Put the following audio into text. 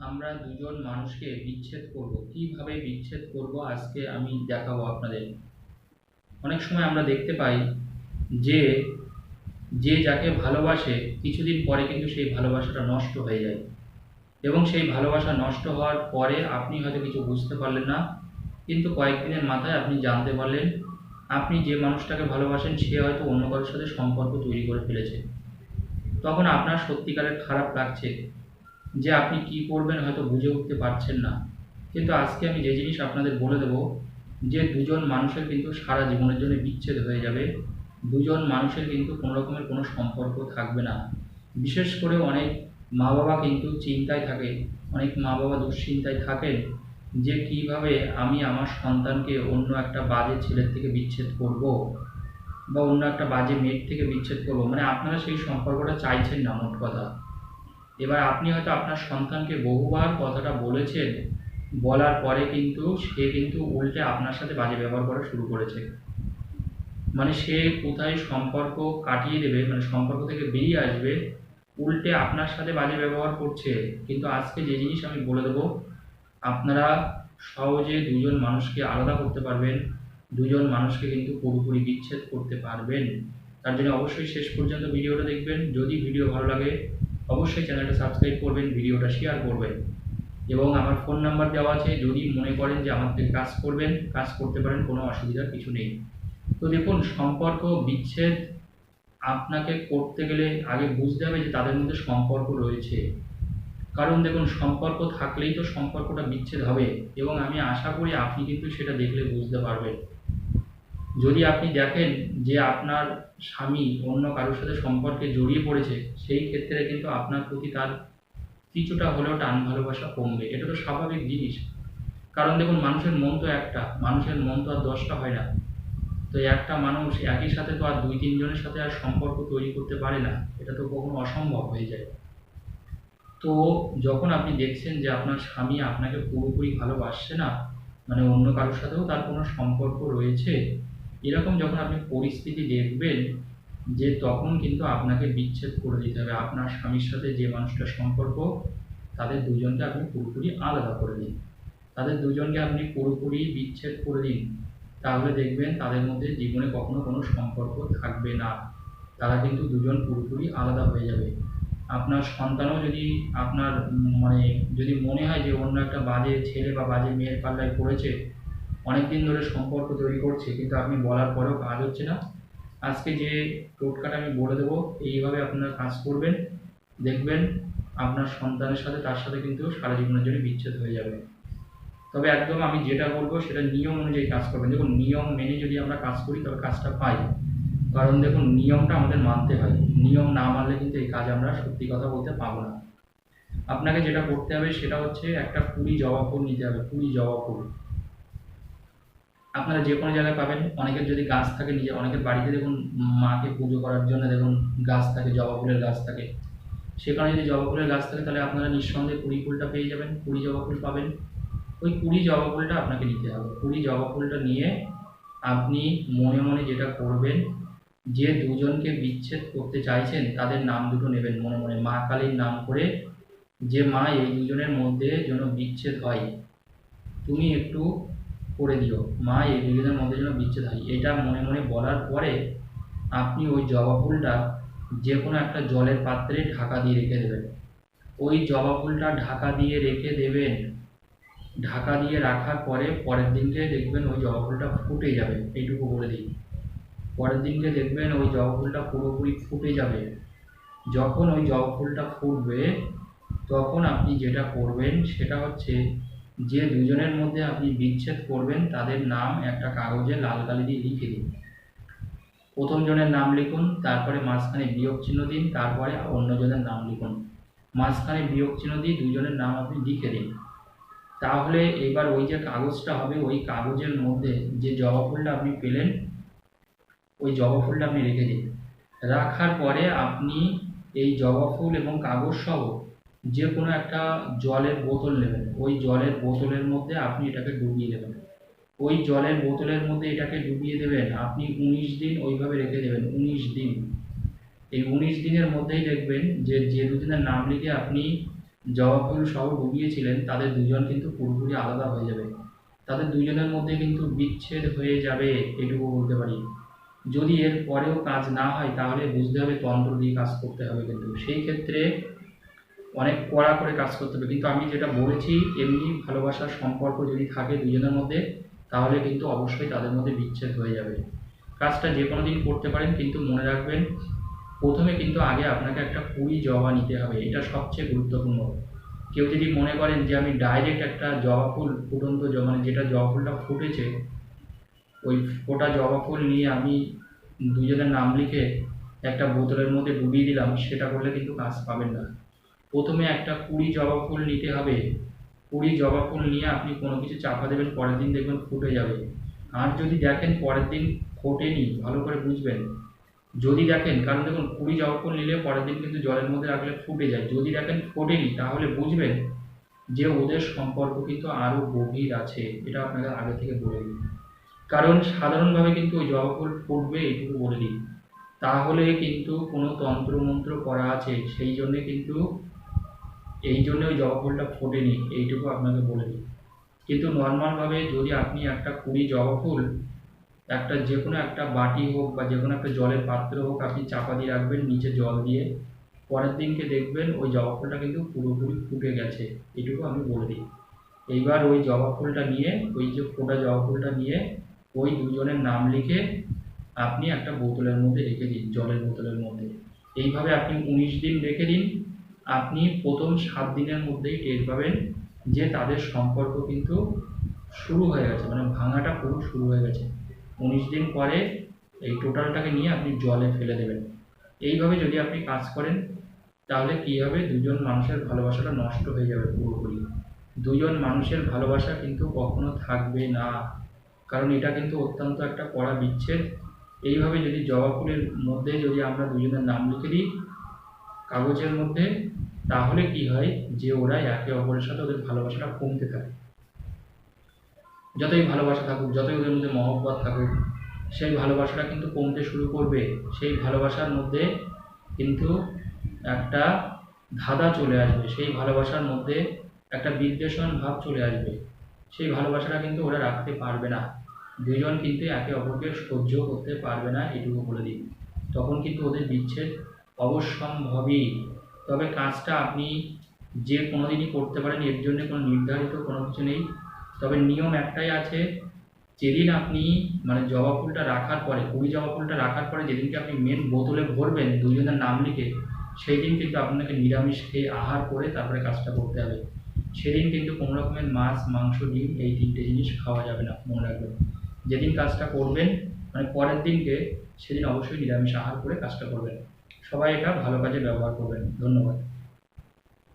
আমরা দুজন মানুষকে বিচ্ছেদ করব। কীভাবে বিচ্ছেদ করব আজকে আমি দেখাবো আপনাদের। অনেক সময় আমরা দেখতে পাই যে যে যাকে ভালোবাসে, কিছুদিন পরে কিন্তু সেই ভালোবাসাটা নষ্ট হয়ে যায়। এবং সেই ভালোবাসা নষ্ট হওয়ার পরে আপনি হয়তো কিছু বুঝতে পারলেন না, কিন্তু কয়েকদিনের মাথায় আপনি জানতে পারলেন, আপনি যে মানুষটাকে ভালোবাসেন, সে হয়তো অন্য কারোর সাথে সম্পর্ক তৈরি করে ফেলেছে। তখন আপনার সত্যিকারের খারাপ লাগছে। যে আপনি কি করবেন হয়তো বুঝে উঠতে পারছেন না। কিন্তু আজকে আমি যে জিনিস আপনাদের বলে দেব, যে দুজন মানুষের কিন্তু সারা জীবনের জন্য বিচ্ছেদ হয়ে যাবে। দুজন মানুষের কিন্তু কোনো রকমের কোনো সম্পর্ক থাকবে না। বিশেষ করে অনেক মা বাবা কিন্তু চিন্তায় থাকে, অনেক মা বাবা দুশ্চিন্তায় থাকেন যে কীভাবে আমি আমার সন্তানকে অন্য একটা বাজে ছেলের থেকে বিচ্ছেদ করব বা অন্য একটা বাজে মেয়ের থেকে বিচ্ছেদ করব। মানে আপনারা সেই সম্পর্কটা চাইছেন না, মোট কথা। এবার আপনি হয়তো আপনার সন্তানকে বহুবার কথাটা বলেছেন, বলার পরে কিন্তু সে কিন্তু উল্টে আপনার সাথে বাজে ব্যবহার করা শুরু করেছে। মানে সে কোথায় সম্পর্ক কাটিয়ে দেবে মানে সম্পর্ক থেকে বেরিয়ে আসবে, উল্টে আপনার সাথে বাজে ব্যবহার করছে। কিন্তু আজকে যে জিনিস আমি বলে দেবো, আপনারা সহজে দুজন মানুষকে আলাদা করতে পারবেন, দুজন মানুষকে কিন্তু পুরোপুরি বিচ্ছেদ করতে পারবেন। তার জন্য অবশ্যই শেষ পর্যন্ত ভিডিওটা দেখবেন। যদি ভিডিও ভালো লাগে অবশ্যই চ্যানেলটা সাবস্ক্রাইব করবেন, ভিডিওটা শেয়ার করবেন। এবং আমার ফোন নাম্বার দেওয়া আছে, যদি মনে করেন যে আমার থেকে কাজ করবেন, কাজ করতে পারেন, কোনো অসুবিধার কিছু নেই। তো দেখুন, সম্পর্ক, বিচ্ছেদ আপনাকে করতে গেলে আগে বুঝতে হবে যে তাদের মধ্যে সম্পর্ক রয়েছে। কারণ দেখুন, সম্পর্ক থাকলেই তো সম্পর্কটা বিচ্ছেদ হবে। এবং আমি আশা করি আপনি কিন্তু সেটা দেখলে বুঝতে পারবেন। যদি আপনি দেখেন যে আপনার স্বামী অন্য কারোর সাথে সম্পর্কে জড়িয়ে পড়েছে, সেই ক্ষেত্রে কিন্তু আপনার প্রতি তার কিছুটা হলেও টান ভালোবাসা কমবে। এটা তো স্বাভাবিক জিনিস। কারণ দেখুন, মানুষের মন তো একটা, মানুষের মন তো আর দশটা হয় না। তো একটা মানুষ একই সাথে তো আর দুই, তিনজনের সাথে আর সম্পর্ক তৈরি করতে পারে না, এটা তো কখনো অসম্ভব হয়ে যায়। তো যখন আপনি দেখছেন যে আপনার স্বামী আপনাকে পুরোপুরি ভালোবাসছে না মানে অন্য কারোর সাথেও তার কোনো সম্পর্ক রয়েছে এরকম যখন আপনি পরিস্থিতি দেখবেন, যে তখন কিন্তু আপনাকে বিচ্ছেদ করে দিতে হবে। আপনার স্বামীর সাথে যে মানুষটার সম্পর্ক, তাদের দুজনকে আপনি পুরোপুরি আলাদা করে দিন। তাদের দুজনকে আপনি পুরোপুরি বিচ্ছেদ করে দিন। তাহলে দেখবেন তাদের মধ্যে জীবনে কখনো কোনো সম্পর্ক থাকবে না। তারা কিন্তু দুজন পুরোপুরি আলাদা হয়ে যাবে। আপনার সন্তানও যদি আপনার মানে যদি মনে হয় যে অন্য একটা বাজে ছেলে বা বাজে মেয়ের পাল্লায় পড়েছে অনেকদিন ধরে সম্পর্ক তৈরি করছে, কিন্তু আপনি বলার পরেও কাজ হচ্ছে না। আজকে যে টোটকাটা আমি বলে দেবো, এইভাবে আপনারা কাজ করবেন, দেখবেন আপনার সন্তানের সাথে, তার সাথে কিন্তু সারা জীবনের জন্য বিচ্ছেদ হয়ে যাবে। তবে একদম আমি যেটা বলব, সেটা নিয়ম অনুযায়ী কাজ করবেন। দেখুন, নিয়ম মেনে যদি আমরা কাজ করি, তবে কাজটা পাই। কারণ দেখুন, নিয়মটা আমাদের মানতে হয়। নিয়ম না মানলে কিন্তু এই কাজ আমরা সত্যি কথা বলতে পাবো না। আপনাকে যেটা করতে হবে, সেটা হচ্ছে একটা কুড়ি জবা ফুল নিতে হবে। কুড়ি জবা ফুল। আপনারা যে কোনো জায়গায় পাবেন। অনেকের যদি গাছ থাকে নিজে, অনেকের বাড়িতে দেখুন মাকে পুজো করার জন্য দেখুন গাছ থাকে, জবা ফুলের গাছ থাকে। সেখানে যদি জবা ফুলের গাছ থাকে, তাহলে আপনারা নিঃসন্দেহে কুড়ি ফুলটা পেয়ে যাবেন। কুড়ি জবা ফুল পাবেন। ওই কুড়ি জবা ফুলটা আপনাকে নিতে হবে। কুড়ি জবা ফুলটা নিয়ে আপনি মনে মনে যেটা করবেন, যে দুজনকে বিচ্ছেদ করতে চাইছেন, তাদের নাম দুটো নেবেন মনে মনে। মা কালীর নাম করে যে মা এই দুজনের মধ্যে যেন বিচ্ছেদ হয়। তুমি একটু করে দিও। মা এই দুজনের মধ্যে যেন বিচ্ছেদ হয় এটা মনে মনে বলার পরে আপনি ওই জবা ফুলটা যে কোনো একটা জলের পাত্রে ঢাকা দিয়ে রেখে দেবেন। ওই জবা ফুলটা ঢাকা দিয়ে রেখে দেবেন। ঢাকা দিয়ে রাখার পরে পরের দিনকে দেখবেন ওই জবা ফুলটা ফুটে যাবে। এইটুকু বলে দিই। পরের দিনকে দেখবেন ওই জবা ফুলটা পুরোপুরি ফুটে যাবে। যখন ওই জবা ফুলটা ফুটবে, তখন আপনি যেটা করবেন সেটা হচ্ছে যে দুজনের মধ্যে আপনি বিচ্ছেদ করবেন, তাদের নাম একটা কাগজে লাল কালি দিয়ে লিখে দিন। প্রথম জনের নাম লিখুন, তারপরে মাঝখানে বিয়োগ চিহ্ন দিন, তারপরে অন্যজনের নাম লিখুন। মাঝখানে বিয়োগ চিহ্ন দিয়ে দুজনের নাম আপনি লিখে দিন। তাহলে এবার ওই যে কাগজটা হবে, ওই কাগজের মধ্যে যে জবা ফুলটা আপনি পেলেন, ওই জবা ফুলটা আপনি রেখে দিন। রাখার পরে আপনি এই জবা ফুল এবং কাগজ সহ যে কোনো একটা জলের বোতল নেবেন। ওই জলের বোতলের মধ্যে আপনি এটাকে ডুবিয়ে দেবেন। ওই জলের বোতলের মধ্যে এটাকে ডুবিয়ে দেবেন, আপনি উনিশ দিন ওইভাবে রেখে দেবেন, উনিশ দিন। এই উনিশ দিনের মধ্যেই দেখবেন যে যে দুদিনের নাম লিখে আপনি জবা ফুল সহ ডুবিয়েছিলেন, তাদের দুজন কিন্তু পুরোপুরি আলাদা হয়ে যাবে। তাদের দুজনের মধ্যে কিন্তু বিচ্ছেদ হয়ে যাবে, এটুকু বলতে পারি। যদি এর পরেও কাজ না হয়, তাহলে বুঝতে হবে তন্ত্র দিয়ে কাজ করতে হবে কিন্তু। সেই ক্ষেত্রে অনেক কড়া করে কাজ করতে হবে। কিন্তু আমি যেটা বলেছি, এমনি ভালোবাসার সম্পর্ক যদি থাকে দুজনের মধ্যে, তাহলে কিন্তু অবশ্যই তাদের মধ্যে বিচ্ছেদ হয়ে যাবে। কাজটা যে কোনো দিন করতে পারেন, কিন্তু মনে রাখবেন, প্রথমে কিন্তু আগে আপনাকে একটা কুড়ি জবা নিতে হবে, এটা সবচেয়ে গুরুত্বপূর্ণ। কেউ যদি মনে করেন যে, আমি ডাইরেক্ট একটা জবা ফুল, ফুটন্ত মানে যেটা জবা ফুলটা ফুটেছে, ওই ফোটা জবা ফুল নিয়ে আমি দুজনের নাম লিখে একটা বোতলের মধ্যে ডুবিয়ে দিলাম, সেটা করলে কিন্তু কাজ পাবেন না। প্রথমে একটা কুড়ি জবা ফুল নিতে হবে। কুড়ি জবা ফুল নিয়ে আপনি কোনো কিছু চাপা দেবেন, পরের দিন দেখবেন ফুটে যাবে। আর যদি দেখেন পরের দিন ফোটেনি, ভালো করে বুঝবেন। যদি দেখেন, কারণ দেখুন, কুড়ি জবা ফুল নিলে পরের দিন কিন্তু জলের মধ্যে রাখলে ফুটে যায়। যদি দেখেন ফোটেনি, তাহলে বুঝবেন যে ওদের সম্পর্ক কিন্তু আরও গভীর আছে। এটা আপনাকে আগে থেকে বলে দিই। কারণ সাধারণভাবে কিন্তু ওই জবা ফুল ফুটবে এইটুকু বলে দিই। তাহলে কিন্তু কোনো তন্ত্রমন্ত্র করা আছে। সেই জন্যে কিন্তু এই জন্য ওই জবা ফুলটা ফোটেনি, এইটুকু আপনাকে বলে দিই। কিন্তু নর্মালভাবে যদি আপনি একটা কুড়ি জবা ফুল একটা যে কোনো একটা বাটি হোক বা যে কোনো একটা জলের পাত্র হোক আপনি চাপা দিয়ে রাখবেন নিচে জল দিয়ে, পরের দিনকে দেখবেন ওই জবা ফুলটা কিন্তু পুরোপুরি ফুটে গেছে এটুকু আমি বলে দিই। এইবার ওই জবা ফুলটা নিয়ে, ওই যে ফোটা জবা ফুলটা নিয়ে ওই দুজনের নাম লিখে আপনি একটা বোতলের মধ্যে রেখে দিন, জলের বোতলের মধ্যে। এইভাবে আপনি উনিশ দিন রেখে দিন আপনি প্রথম সাত দিনের মধ্যেই টের পাবেন যে তাদের সম্পর্ক কিন্তু শুরু হয়ে গেছে মানে ভাঙাটা পুরো শুরু হয়ে গেছে। উনিশ দিন পরে এই টোটালটাকে নিয়ে আপনি জলে ফেলে দেবেন। এইভাবে যদি আপনি কাজ করেন, তাহলে কী হবে? দুজন মানুষের ভালোবাসাটা নষ্ট হয়ে যাবে পুরোপুরি। দুজন মানুষের ভালোবাসা কিন্তু কখনো থাকবে না। কারণ এটা কিন্তু অত্যন্ত একটা কড়া বিচ্ছেদ এইভাবে যদি জবা ফুলের মধ্যে যদি আমরা দুজনের নাম লিখে দিই কাগজের মধ্যে, তাহলে কি হয় যে ওরা একে অপরের সাথে ওদের ভালোবাসাটা কমতে থাকে। যতই ভালোবাসা থাকুক, যতই ওদের মধ্যে মহব্বত থাকুক, সেই ভালোবাসাটা কিন্তু কমতে শুরু করবে। সেই ভালোবাসার মধ্যে কিন্তু একটা ধাঁধা চলে আসবে। সেই ভালোবাসার মধ্যে একটা বিদ্বেষণ ভাব চলে আসবে। সেই ভালোবাসাটা কিন্তু ওরা রাখতে পারবে না। দুজন কিন্তু একে অপরকে সহ্য করতে পারবে না, এটুকু বলে দিই। তখন কিন্তু ওদের বিচ্ছেদ অবশ্যম্ভাবী তবে কাজটা আপনি যে কোনো দিনই করতে পারেন, এর জন্য কোনো নির্ধারিত কোনো কিছু নেই। তবে নিয়ম একটাই আছে, যেদিন আপনি মানে জবা ফুলটা রাখার পরে কুড়ি জবা ফুলটা রাখার পরে যেদিনকে আপনি মেন বোতলে ভরবেন, দুজনের নাম লিখে সেই দিন কিন্তু আপনাকে নিরামিষ খেয়ে আহার করে তারপরে কাজটা করতে হবে। সেদিন কিন্তু কোনো রকমের মাছ, মাংস, ডিম এই তিনটে জিনিস খাওয়া যাবে না, মনে রাখবেন। যেদিন কাজটা করবেন মানে পরের দিনকে, সেদিন অবশ্যই নিরামিষ আহার করে কাজটা করবেন। সবাই এটা ভালো কাজে ব্যবহার করবেন। ধন্যবাদ।